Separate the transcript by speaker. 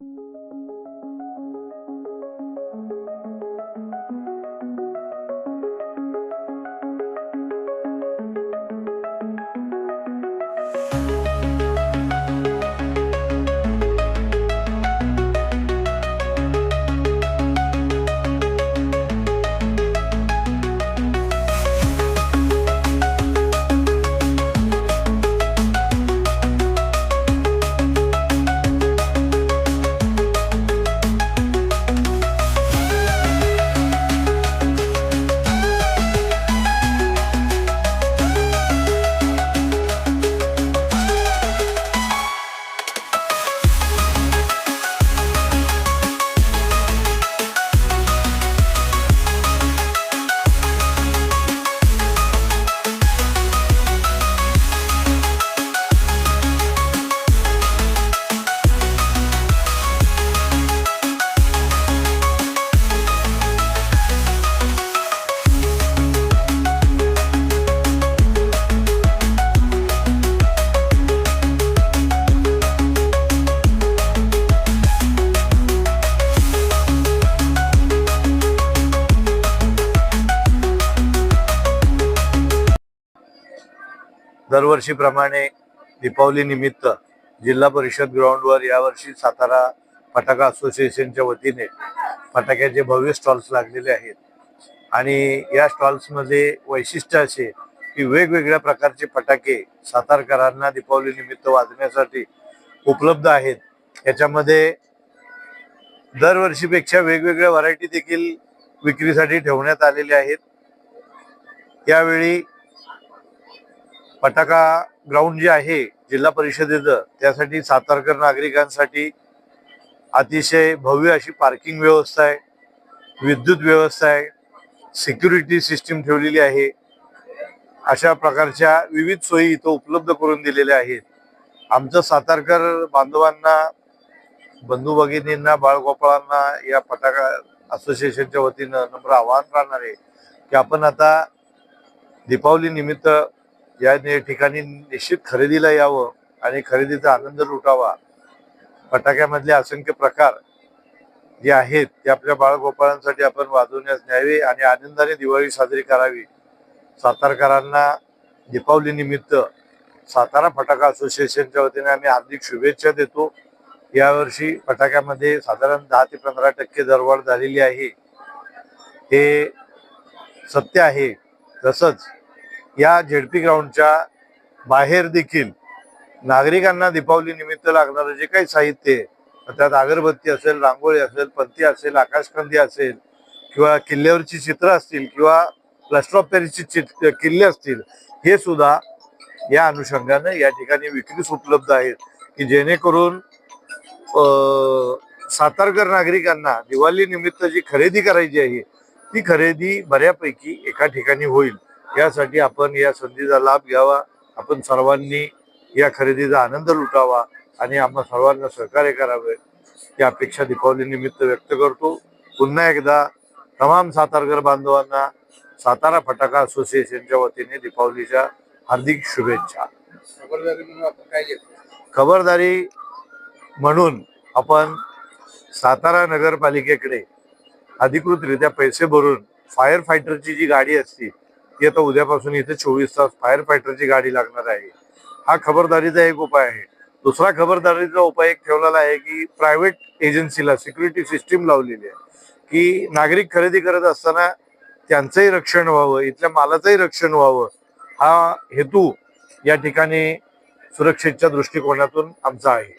Speaker 1: Thank you. दरवर्षीप्रमाणे दीपावली निमित्त जिल्हा परिषद ग्राउंडवर यावर्षी सातारा फटाका असोसिएशनच्या वतीने फटाक्याचे भव्य स्टॉल्स लागलेले आहेत. आणि या स्टॉल्समध्ये वैशिष्ट्य असे की वेगवेगळ्या प्रकारचे फटाके सातारकरांना दीपावली निमित्त वाजण्यासाठी उपलब्ध आहेत. याच्यामध्ये दरवर्षीपेक्षा वेगवेगळ्या व्हरायटी देखील विक्रीसाठी ठेवण्यात आलेल्या आहेत. यावेळी फटाका ग्राउंड जे आहे जिल्हा परिषदेचं त्यासाठी सातारकर नागरिकांसाठी अतिशय भव्य अशी पार्किंग व्यवस्था आहे विद्युत व्यवस्था आहे सिक्युरिटी सिस्टीम ठेवलेली आहे. अशा प्रकारच्या विविध सोयी इथं उपलब्ध करून दिलेल्या आहेत. आमचं सातारकर बांधवांना बंधू भगिनींना बाळगोपाळांना या फटाका असोसिएशनच्या वतीनं नम्र आवाहन राहणार आहे की आपण आता दीपावली निमित्त या ठिकाणी निश्चित खरेदीला यावं आणि खरेदीचा आनंद लुटावा. फटाक्यामधले असंख्य प्रकार जे आहेत ते आपल्या बाळगोपाळांसाठी आपण वाजवण्यास न्यावे आणि आनंदाने दिवाळी साजरी करावी. सातारकरांना दीपावली निमित्त सातारा फटाका असोसिएशनच्या वतीने आम्ही हार्दिक शुभेच्छा देतो. यावर्षी फटाक्यामध्ये साधारण दहा ते पंधरा टक्के दरवाढ झालेली आहे. हे सत्य आहे. तसंच या झेडपी ग्राउंडच्या बाहेर देखील नागरिकांना दीपावली निमित्त लागणारं जे काही साहित्य आहे त्यात अगरबत्ती असेल रांगोळी असेल पंती असेल आकाशकंदी असेल किंवा किल्ल्यावरची चित्र असतील किंवा प्लास्टर ऑफ पॅरिसची चित किल्ले असतील हे सुद्धा या अनुषंगानं या ठिकाणी विक्रीस उपलब्ध आहेत की जेणेकरून सातारकर नागरिकांना दिवाळी निमित्त जी खरेदी करायची आहे ती खरेदी बऱ्यापैकी एका ठिकाणी होईल. यासाठी आपण या संधीचा लाभ घ्यावा. आपण सर्वांनी या खरेदीचा आनंद लुटावा आणि आम्हा सर्वांना सहकार्य करावे. या अपेक्षा दीपावली निमित्त व्यक्त करतो. पुन्हा एकदा तमाम सातारकर बांधवांना सातारा फटाका असोसिएशनच्या वतीने दीपावलीच्या हार्दिक शुभेच्छा.
Speaker 2: खबरदारी म्हणून आपण काय
Speaker 1: खबरदारी म्हणून आपण सातारा नगरपालिकेकडे अधिकृतरित्या पैसे भरून फायर फायटरची जी गाडी असते ती आता उद्यापासून इथे चोवीस तास फायर फायटरची गाडी लागणार आहे. हा खबरदारीचा एक उपाय आहे. दुसरा खबरदारीचा उपाय एक ठेवलेला आहे की प्रायव्हेट एजन्सीला सिक्युरिटी सिस्टीम लावलेली आहे की नागरिक खरेदी करत असताना त्यांचंही रक्षण व्हावं इथल्या मालाचंही रक्षण व्हावं. हा हेतू या ठिकाणी सुरक्षेच्या दृष्टिकोनातून आमचा आहे.